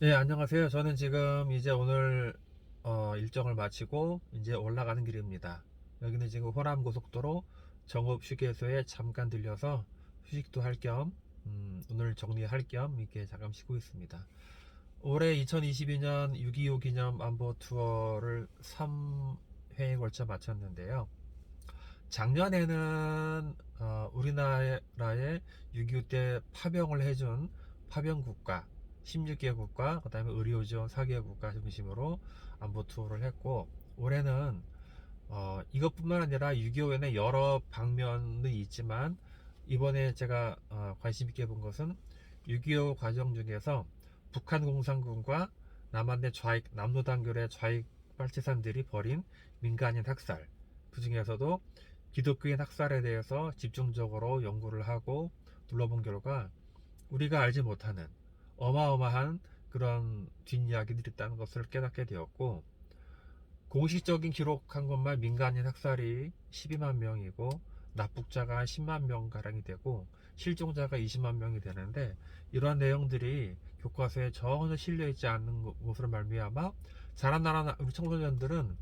네, 안녕하세요. 저는 지금 이제 오늘 어, 일정을 마치고 이제 올라가는 길입니다. 여기는 지금 호남 고속도로 정읍 휴게소에 잠깐 들려서 휴식도 할 겸, 음, 오늘 정리할 겸 이렇게 잠깐 쉬고 있습니다. 올해 2022년 6.25 기념 안보 투어를 3회에 걸쳐 마쳤는데요. 작년에는 어, 우리나라의 6.25 때 파병을 해준 파병 국가 16개국과 그다음에 의료 지원 4개 국가 중심으로 안보 투어를 했고 올해는 어, 이것뿐만 아니라 6.25에는 여러 방면이 있지만 이번에 제가 어, 관심 있게 본 것은 6.25 과정 중에서 북한 공산군과 남한의 좌익 남로단결의 좌익 빨치산들이 벌인 민간인 학살 그 중에서도 기독교인 학살에 대해서 집중적으로 연구를 하고 둘러본 결과 우리가 알지 못하는 어마어마한 그런 뒷이야기들이 있다는 것을 깨닫게 되었고 공식적인 기록한 것만 민간인 학살이 12만 명이고 납북자가 10만 명 가량이 되고 실종자가 20만 명이 되는데 이러한 내용들이 교과서에 전혀 실려 있지 않는 것으로 말미암아 자라나라 우리 청소년들은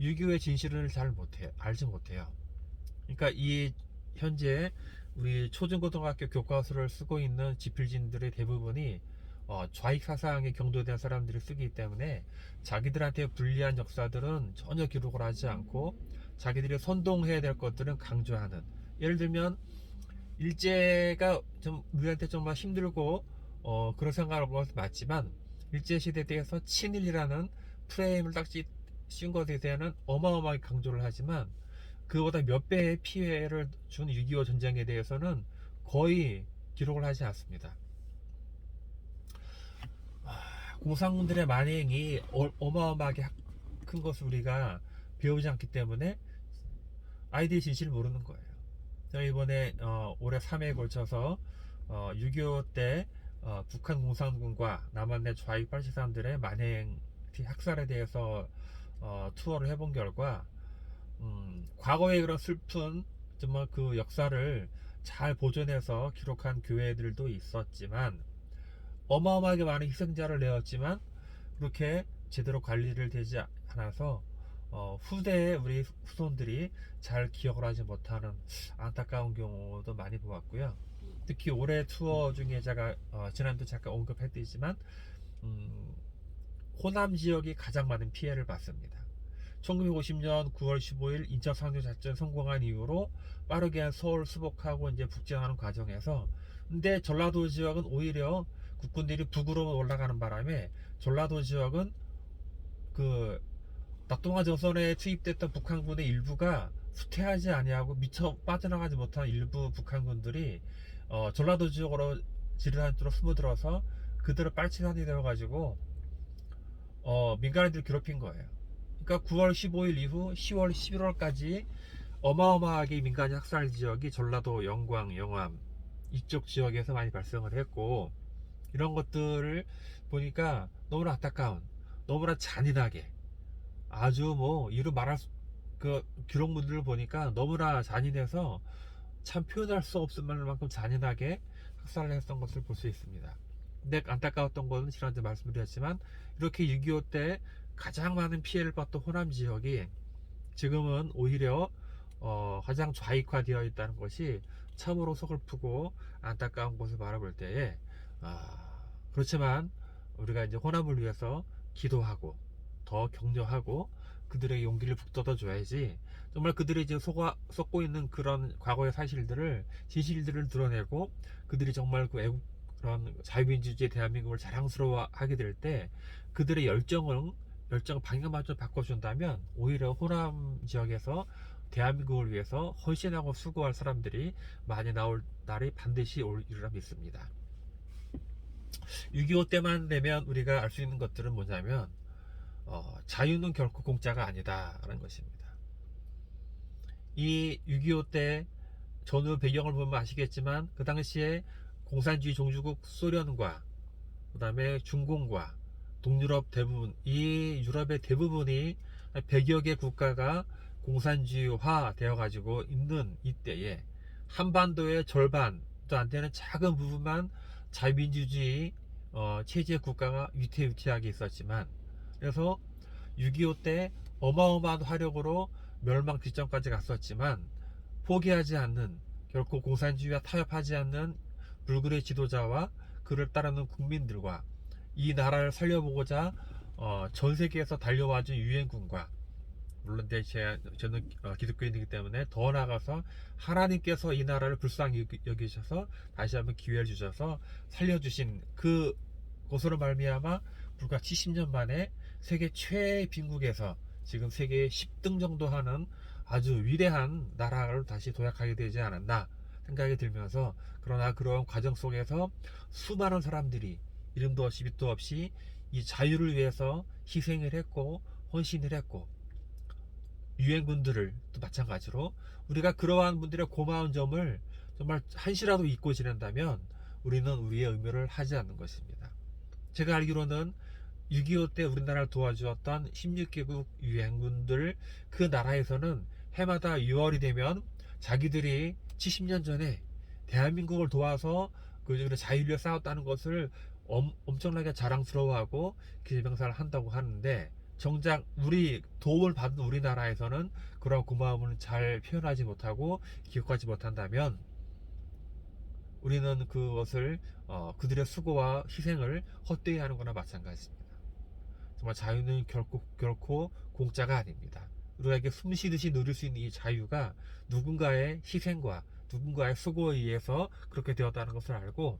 6.25의 진실을 잘 못해 알지 못해요. 그러니까 이 현재 우리 초중고등학교 교과서를 쓰고 있는 지필진들의 대부분이 어, 좌익 사상에 경도된 사람들이 쓰기 때문에 자기들한테 불리한 역사들은 전혀 기록을 하지 않고 자기들이 선동해야 될 것들은 강조하는 예를 들면 일제가 좀 우리한테 정말 힘들고 어, 그런 생각을 것은 맞지만 일제 시대에 대해서 친일이라는 프레임을 딱 씌- 씌운 것에 대해서는 어마어마하게 강조를 하지만 그보다 몇 배의 피해를 준 6.25 전쟁에 대해서는 거의 기록을 하지 않습니다. 아, 공산군들의 만행이 어- 어마어마하게 큰 것을 우리가 배우지 않기 때문에 아이들이 진실을 모르는 거예요. 제가 이번에 어, 올해 3회에 걸쳐서 어, 6.25 때 어, 북한 공산군과 남한의 좌익 빨치산들의 만행 학살에 대해서 어, 투어를 해본 결과 음, 과거의 그런 슬픈 정말 그 역사를 잘 보존해서 기록한 교회들도 있었지만 어마어마하게 많은 희생자를 내었지만 그렇게 제대로 관리를 되지 않아서 어, 후대에 우리 후손들이 잘 기억을 하지 못하는 안타까운 경우도 많이 보았고요. 특히 올해 투어 중에 제가 어, 지난도 잠깐 언급했지만 음, 호남 지역이 가장 많은 피해를 봤습니다. 1950년 9월 15일 인천 상륙 작전 성공한 이후로 빠르게 서울 수복하고 이제 북진하는 과정에서 근데 전라도 지역은 오히려 국군들이 북으로 올라가는 바람에 전라도 지역은 그 낙동강 전선에 투입됐던 북한군의 일부가 후퇴하지 아니하고 미처 빠져나가지 못한 일부 북한군들이 어, 전라도 지역으로 지르한 쪽으로 숨어들어서 그들을 빨치산이 되어가지고 어, 민간인들 괴롭힌 거예요. 그러니까 9월 15일 이후 10월 11월까지 어마어마하게 민간인 학살 지역이 전라도 영광, 영암 이쪽 지역에서 많이 발생을 했고 이런 것들을 보니까 너무나 안타까운 너무나 잔인하게 아주 뭐 이루 말할 수, 그 기록물들을 보니까 너무나 잔인해서 참 표현할 수 없을 만큼 잔인하게 학살을 했던 것을 볼 수 있습니다. 근데 안타까웠던 것은 지난주에 말씀드렸지만 이렇게 6.25 때 가장 많은 피해를 봤던 호남 지역이 지금은 오히려 어, 가장 좌익화되어 있다는 것이 참으로 서글프고 안타까운 것을 바라볼 때에 아, 그렇지만 우리가 이제 호남을 위해서 기도하고 더 격려하고 그들의 용기를 북돋아 줘야지 정말 그들이 이제 속아, 썩고 있는 그런 과거의 사실들을 진실들을 드러내고 그들이 정말 그 애국 그런 자유민주주의 대한민국을 자랑스러워하게 될 때 그들의 열정을 열정 방향만 좀 바꿔준다면 오히려 호남 지역에서 대한민국을 위해서 헌신하고 수고할 사람들이 많이 나올 날이 반드시 올 일이라 믿습니다. 6.25 때만 되면 우리가 알 수 있는 것들은 뭐냐면 어, 자유는 결코 공짜가 아니다라는 것입니다. 이 6.25 때 전후 배경을 보면 아시겠지만 그 당시에 공산주의 종주국 소련과 그 다음에 중공과 동유럽 대부분 이 유럽의 대부분이 100여 개 국가가 공산주의화 되어 가지고 있는 이때에 한반도의 절반도 안 되는 작은 부분만 자유민주주의 어, 체제 국가가 위태위태하게 있었지만 그래서 6.25 때 어마어마한 화력으로 멸망 직전까지 갔었지만 포기하지 않는 결코 공산주의와 타협하지 않는 불굴의 지도자와 그를 따르는 국민들과 이 나라를 살려보고자 어, 전 세계에서 달려와준 유엔군과 물론 내 제, 저는 어, 기독교인이기 때문에 더 나아가서 하나님께서 이 나라를 불쌍히 여기- 여기셔서 다시 한번 기회를 주셔서 살려주신 그 것으로 말미암아 불과 70년 만에 세계 최애 빈국에서 지금 세계 10등 정도 하는 아주 위대한 나라를 다시 도약하게 되지 않았나 생각이 들면서 그러나 그런 과정 속에서 수많은 사람들이 이름도 없이 빛도 없이 이 자유를 위해서 희생을 했고 헌신을 했고 유엔군들을 또 마찬가지로 우리가 그러한 분들의 고마운 점을 정말 한시라도 잊고 지낸다면 우리는 우리의 의무를 하지 않는 것입니다. 제가 알기로는 6.25 때 우리나라를 도와주었던 16개국 유엔군들 그 나라에서는 해마다 6월이 되면 자기들이 70년 전에 대한민국을 도와서 그 자유를 싸웠다는 것을 엄, 엄청나게 자랑스러워하고 기념행사를 한다고 하는데 정작 우리 도움을 받은 우리나라에서는 그런 고마움을 잘 표현하지 못하고 기억하지 못한다면 우리는 그것을 어, 그들의 수고와 희생을 헛되이 하는 거나 마찬가지입니다. 정말 자유는 결코 결코 공짜가 아닙니다. 우리에게 숨 쉬듯이 누릴 수 있는 이 자유가 누군가의 희생과 누군가의 수고에 의해서 그렇게 되었다는 것을 알고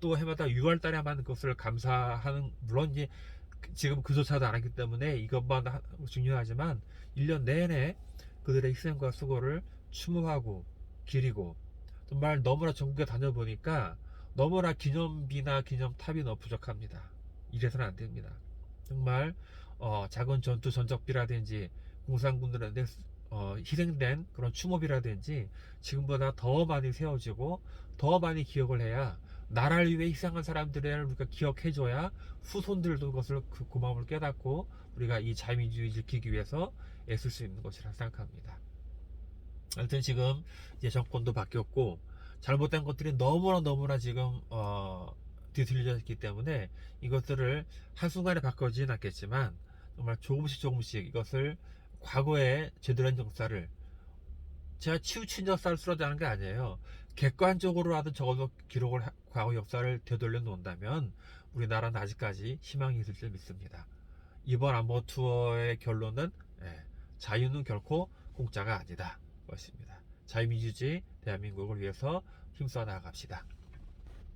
또 해마다 6월 달에만 그것을 감사하는 물론 이제 지금 그조차도 안 하기 때문에 이것만 하- 중요하지만 1년 내내 그들의 희생과 수고를 추모하고 기리고 정말 너무나 전국에 다녀보니까 너무나 기념비나 기념탑이 너무 부족합니다. 이래서는 안 됩니다. 정말 어, 작은 전투 전적비라든지 공산군들한테 어, 희생된 그런 추모비라든지 지금보다 더 많이 세워지고 더 많이 기억을 해야 나라를 위해 희생한 사람들을 우리가 기억해줘야 후손들도 그것을 그 고마움을 깨닫고 우리가 이 자유민주주의 지키기 위해서 애쓸 수 있는 것이라 생각합니다. 하여튼 지금 이제 정권도 바뀌었고 잘못된 것들이 너무나 너무나 지금 어, 뒤틀려져 있기 때문에 이것들을 한순간에 바꿔지진 않겠지만 정말 조금씩 조금씩 이것을 과거에 제대로 한 역사를 제가 치우친 역사를 쓰러자는 게 아니에요. 객관적으로라도 적어도 기록을 하- 과거 역사를 되돌려 놓는다면 우리나라는 아직까지 희망이 있을 줄 믿습니다. 이번 안보 투어의 결론은 예, 자유는 결코 공짜가 아니다 것입니다. 자유민주주의 대한민국을 위해서 힘써 나아갑시다.